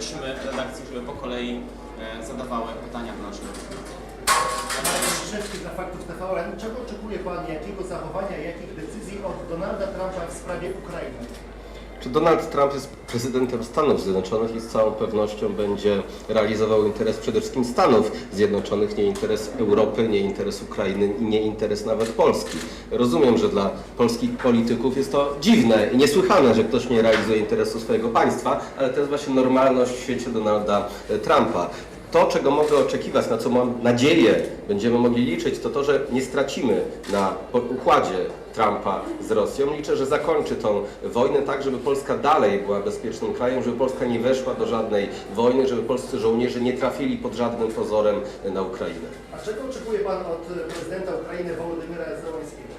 prosimy redakcję, żeby po kolei e, zadawały pytania naszych Panie Krzyżewski dla Faktów TVN. Czego oczekuje Pan, jakiego zachowania, jakich decyzji od Donalda Trumpa w sprawie Ukrainy? Czy Donald Trump jest prezydentem Stanów Zjednoczonych i z całą pewnością będzie realizował interes przede wszystkim Stanów Zjednoczonych, nie interes Europy, nie interes Ukrainy i nie interes nawet Polski. Rozumiem, że dla polskich polityków jest to dziwne i niesłychane, że ktoś nie realizuje interesu swojego państwa, ale to jest właśnie normalność w świecie Donalda e, Trumpa. To, czego mogę oczekiwać, na co mam nadzieję, będziemy mogli liczyć, to to, że nie stracimy na układzie Trumpa z Rosją. Liczę, że zakończy tą wojnę tak, żeby Polska dalej była bezpiecznym krajem, żeby Polska nie weszła do żadnej wojny, żeby polscy żołnierze nie trafili pod żadnym pozorem na Ukrainę. A czego oczekuje Pan od prezydenta Ukrainy Wołodymyra Zełenskiego?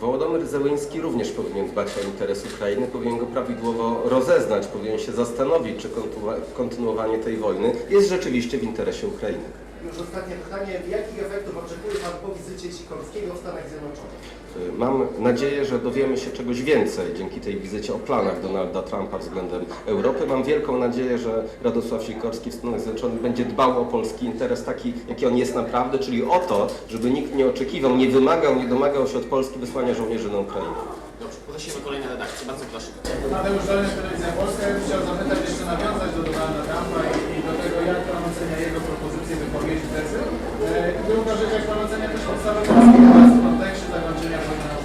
Wołodomyr Zełenski również powinien dbać o interes Ukrainy, powinien go prawidłowo rozeznać, powinien się zastanowić, czy kontynu- kontynuowanie tej wojny jest rzeczywiście w interesie Ukrainy. Już ostatnie pytanie. Jakich efektów oczekuje Pan po wizycie Sikorskiego w Stanach Zjednoczonych? Mam nadzieję, że dowiemy się czegoś więcej dzięki tej wizycie o planach Donalda Trumpa względem Europy. Mam wielką nadzieję, że Radosław Sikorski w Stanach Zjednoczonych będzie dbał o polski interes taki, jaki on jest naprawdę, czyli o to, żeby nikt nie oczekiwał, nie wymagał, nie domagał się od Polski wysłania żołnierzy na Ukrainę. Prosimy kolejne redakcje. Bardzo proszę. Mateusz Dolny, Telewizja Polska. Ja bym chciał zapytać, jeszcze nawiązać do Donalda Trumpa i, i do tego, jak Pan ocenia jego propozycje, wypowiedzi, tezy. E, druga jak Pan ocenia też podstawę polskiego w kontekście zakończenia wojny.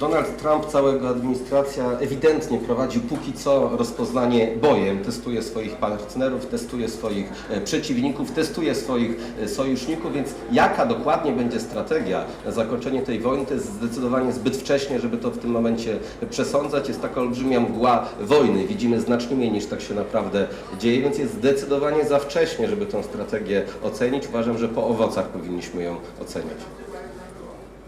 Donald Trump, cała jego administracja ewidentnie prowadzi póki co rozpoznanie bojem. Testuje swoich partnerów, testuje swoich e, przeciwników, testuje swoich e, sojuszników, więc jaka dokładnie będzie strategia na zakończenie tej wojny, to jest zdecydowanie zbyt wcześnie, żeby to w tym momencie przesądzać. Jest taka olbrzymia mgła wojny. Widzimy znacznie mniej niż tak się naprawdę dzieje, więc jest zdecydowanie za wcześnie, żeby tę strategię ocenić. Uważam, że po owocach powinniśmy ją oceniać.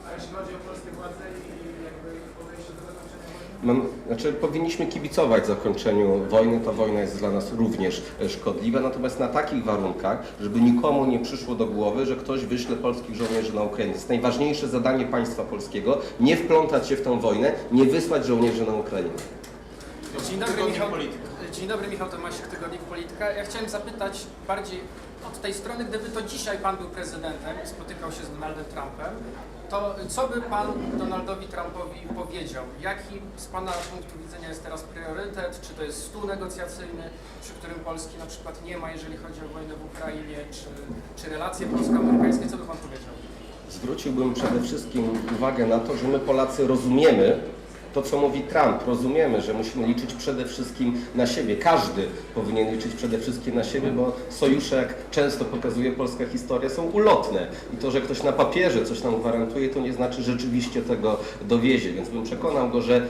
A jeśli chodzi o polskie władze i jakby ich podejście do zakończenia wojny? Mam, znaczy powinniśmy kibicować zakończeniu wojny. Ta wojna jest dla nas również e, szkodliwa, natomiast na takich warunkach, żeby nikomu nie przyszło do głowy, że ktoś wyśle polskich żołnierzy na Ukrainę. To jest najważniejsze zadanie państwa polskiego, nie wplątać się w tę wojnę, nie wysłać żołnierzy na Ukrainę. Polityka. Dzień dobry, Michał Tomasik, Tygodnik Polityka. Ja chciałem zapytać bardziej od tej strony, gdyby to dzisiaj Pan był prezydentem i spotykał się z Donaldem Trumpem, to co by Pan Donaldowi Trumpowi powiedział? Jaki z Pana punktu widzenia jest teraz priorytet? Czy to jest stół negocjacyjny, przy którym Polski na przykład nie ma, jeżeli chodzi o wojnę w Ukrainie, czy, czy relacje polsko-amerykańskie? Co by Pan powiedział? Zwróciłbym przede wszystkim uwagę na to, że my Polacy rozumiemy to, co mówi Trump. Rozumiemy, że musimy liczyć przede wszystkim na siebie. Każdy powinien liczyć przede wszystkim na siebie, bo sojusze, jak często pokazuje polska historia, są ulotne. I to, że ktoś na papierze coś nam gwarantuje, to nie znaczy że rzeczywiście tego dowiezie. Więc bym przekonał go, że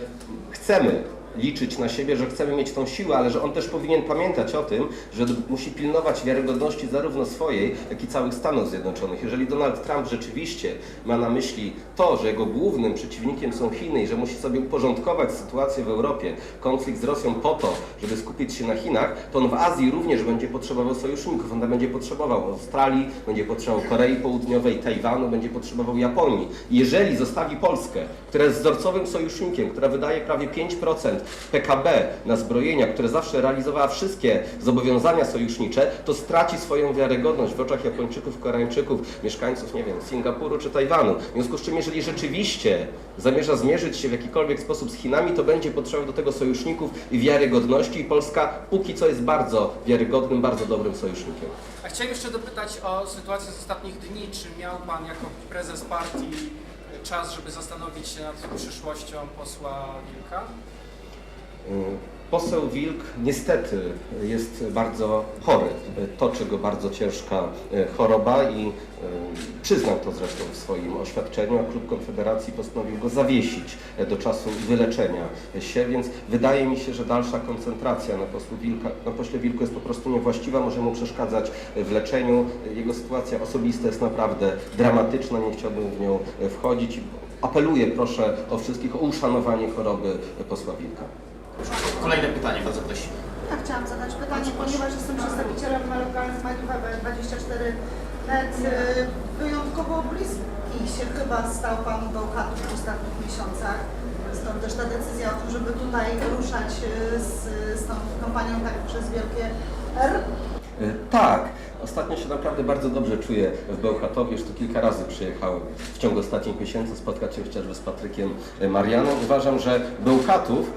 chcemy liczyć na siebie, że chcemy mieć tą siłę, ale że on też powinien pamiętać o tym, że musi pilnować wiarygodności zarówno swojej, jak i całych Stanów Zjednoczonych. Jeżeli Donald Trump rzeczywiście ma na myśli to, że jego głównym przeciwnikiem są Chiny i że musi sobie uporządkować sytuację w Europie, konflikt z Rosją po to, żeby skupić się na Chinach, to on w Azji również będzie potrzebował sojuszników. On będzie potrzebował Australii, będzie potrzebował Korei Południowej, Tajwanu, będzie potrzebował Japonii. Jeżeli zostawi Polskę, która jest wzorcowym sojusznikiem, która wydaje prawie 5% PKB na zbrojenia, które zawsze realizowała wszystkie zobowiązania sojusznicze, to straci swoją wiarygodność w oczach Japończyków, Koreańczyków, mieszkańców, nie wiem, Singapuru czy Tajwanu. W związku z czym, jeżeli rzeczywiście zamierza zmierzyć się w jakikolwiek sposób z Chinami, to będzie potrzebował do tego sojuszników i wiarygodności i Polska póki co jest bardzo wiarygodnym, bardzo dobrym sojusznikiem. A chciałem jeszcze dopytać o sytuację z ostatnich dni. Czy miał Pan jako prezes partii czas, żeby zastanowić się nad przyszłością posła Wilka? Poseł Wilk niestety jest bardzo chory. Toczy go bardzo ciężka e, choroba i e, przyznał to zresztą w swoim oświadczeniu, a klub Konfederacji postanowił go zawiesić e, do czasu wyleczenia się, więc wydaje mi się, że dalsza koncentracja na, posłu Wilka, na pośle Wilku jest po prostu niewłaściwa, może mu przeszkadzać w leczeniu. Jego sytuacja osobista jest naprawdę dramatyczna, nie chciałbym w nią wchodzić. Apeluję proszę o wszystkich o uszanowanie choroby posła Wilka. Kolejne pytanie, bardzo prosimy. Ja chciałam zadać pytanie, ponieważ jestem przedstawicielem lokalnych mediów EB24.net. y, Wyjątkowo bliski się chyba stał Pan Bełchatów w ostatnich miesiącach. Stąd też ta decyzja o tym, żeby tutaj ruszać y, z, z tą kampanią tak przez wielkie R? E, Tak, ostatnio się naprawdę bardzo dobrze czuję w Bełchatowie, już tu kilka razy przyjechałem w ciągu ostatnich miesięcy spotkać się chociażby z Patrykiem Marianem. Uważam, że Bełchatów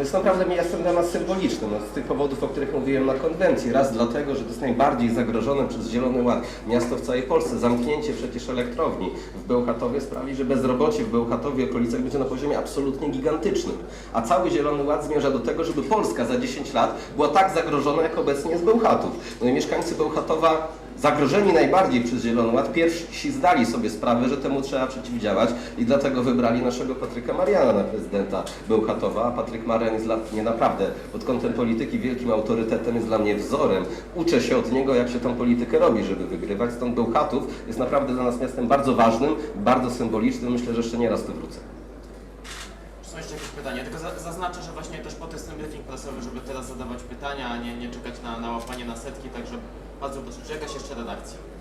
jest naprawdę miastem dla nas symbolicznym, no z tych powodów, o których mówiłem na konwencji. Raz dlatego, że to jest najbardziej zagrożone przez Zielony Ład miasto w całej Polsce. Zamknięcie przecież elektrowni w Bełchatowie sprawi, że bezrobocie w Bełchatowie okolicach będzie na poziomie absolutnie gigantycznym. A cały Zielony Ład zmierza do tego, żeby Polska za 10 lat była tak zagrożona, jak obecnie jest Bełchatów. No i mieszkańcy Bełchatowa zagrożeni najbardziej przez Zielony Ład, pierwsi zdali sobie sprawę, że temu trzeba przeciwdziałać i dlatego wybrali naszego Patryka Mariana na prezydenta Bełchatowa. Patryk Marian jest dla mnie naprawdę pod kątem polityki wielkim autorytetem, jest dla mnie wzorem. Uczę się od niego, jak się tą politykę robi, żeby wygrywać. Stąd Bełchatów jest naprawdę dla nas miastem bardzo ważnym, bardzo symbolicznym. Myślę, że jeszcze nie raz tu wrócę. Są jeszcze jakieś pytania? Tylko za- zaznaczę, że właśnie też po to jest ten briefing prasowy, żeby teraz zadawać pytania, a nie, nie czekać na, na łapanie na setki, także bardzo proszę, czy jakaś jeszcze redakcja?